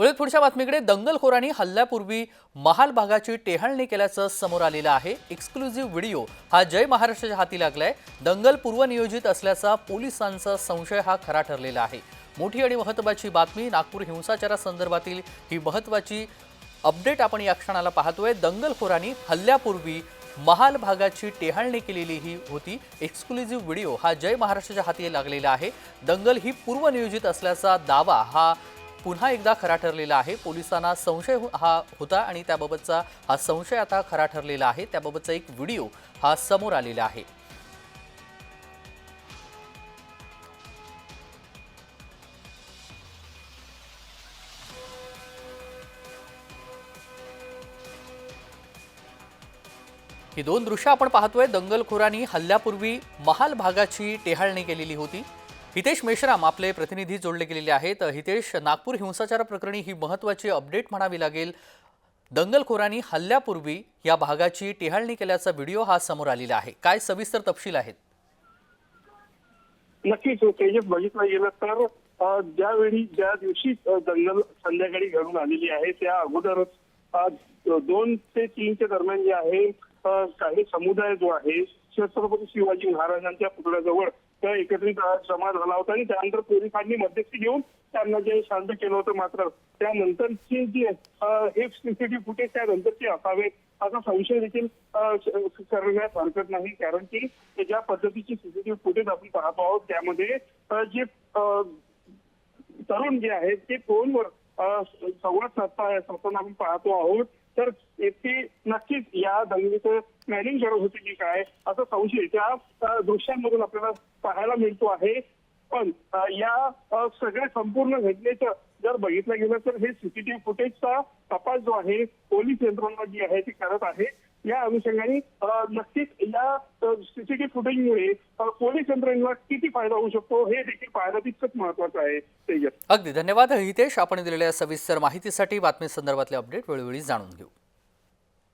वळीत पुढच्या बातमीकडे दंगलखोरांनी हल्ल्यापूर्वी महाल भागाची टेहळणी केल्याचं समोर आलेलं आहे. एक्सक्लुझिव्ह व्हिडिओ हा जय महाराष्ट्राच्या हाती लागलाय. दंगल पूर्वनियोजित असल्याचा पोलिसांचा संशय हा खरा ठरलेला आहे. मोठी आणि महत्त्वाची बातमी नागपूर हिंसाचारासंदर्भातील ही महत्त्वाची अपडेट आपण या क्षणाला पाहतोय. दंगलखोरांनी हल्ल्यापूर्वी महाल भागाची टेहाळणी केलेली ही होती. एक्सक्लुझिव्ह व्हिडिओ हा जय महाराष्ट्राच्या हाती लागलेला आहे. दंगल ही पूर्वनियोजित असल्याचा दावा हा पुन्हा एकदा खरा ठरलेला आहे. पोलिसांना संशय हो- हा होता आणि त्याबाबतचा हा संशय आता खरा ठरलेला आहे. त्याबाबतचा एक व्हिडिओ हा समोर आलेला आहे. ही दोन दृश्य आपण पाहतोय. दंगलखोरांनी हल्ल्यापूर्वी महाल भागाची टेहाळणी केलेली होती. हितेश मेश्राम आपले प्रतिनिधी जोडले गेलेले आहेत. हितेश नागपूर हिंसाचार प्रकरणी ही महत्त्वाची अपडेट म्हणावी लागेल. दंगलखोरांनी हल्ल्यापूर्वी या भागाची टेहाळणी केल्याचा व्हिडिओ हा समोर आलेला आहे. काय सविस्तर तपशील आहेत? नक्कीच हो, तेजस बघितलं गेलं तर ज्यावेळी ज्या दिवशी दंगल संध्याकाळी घडून आलेली आहे त्या अगोदरच दोन ते तीनच्या दरम्यान जे आहे काही समुदाय जो आहे छत्रपती शिवाजी महाराजांच्या पुतळ्याजवळ एकत्रित जमा झाला होता आणि त्यानंतर पोलिसांनी मध्यस्थी घेऊन त्यांना जे शांत केलं होतं मात्र त्यानंतरची जी हे सीसीटीव्ही फुटेज त्यानंतरचे असावे असा संशय देखील करण्यास करण्यात हरकत नाही. कारण की ज्या पद्धतीची सीसीटीव्ही फुटेज आपण पाहतो आहोत त्यामध्ये जे तरुण जे आहेत ते फोनवर संवाद साधता साधताना आपण पाहतो आहोत. तर ते नक्कीच या दंगलीचं प्लॅनिंग करत होते की काय असं संशय. त्या दृश्यांमधून आपल्याला पाहायला मिळतो आहे. पण या सगळ्या संपूर्ण घटनेचं जर बघितलं गेलं तर हे सीसीटीव्ही फुटेजचा तपास जो आहे पोलीस यंत्रणा जी आहे ती करत आहे. या अनुषंगाने नक्कीच या सीसीटीव्ही फुटेजमुळे पोलीस यंत्रणेला किती फायदा होऊ शकतो हे देखील पाहायला तितकंच महत्वाचं आहे तेजस. अगदी. धन्यवाद. हितेश आपण दिलेल्या सविस्तर माहितीसाठी बातमी संदर्भातले अपडेट वेळोवेळी जाणून घेऊ.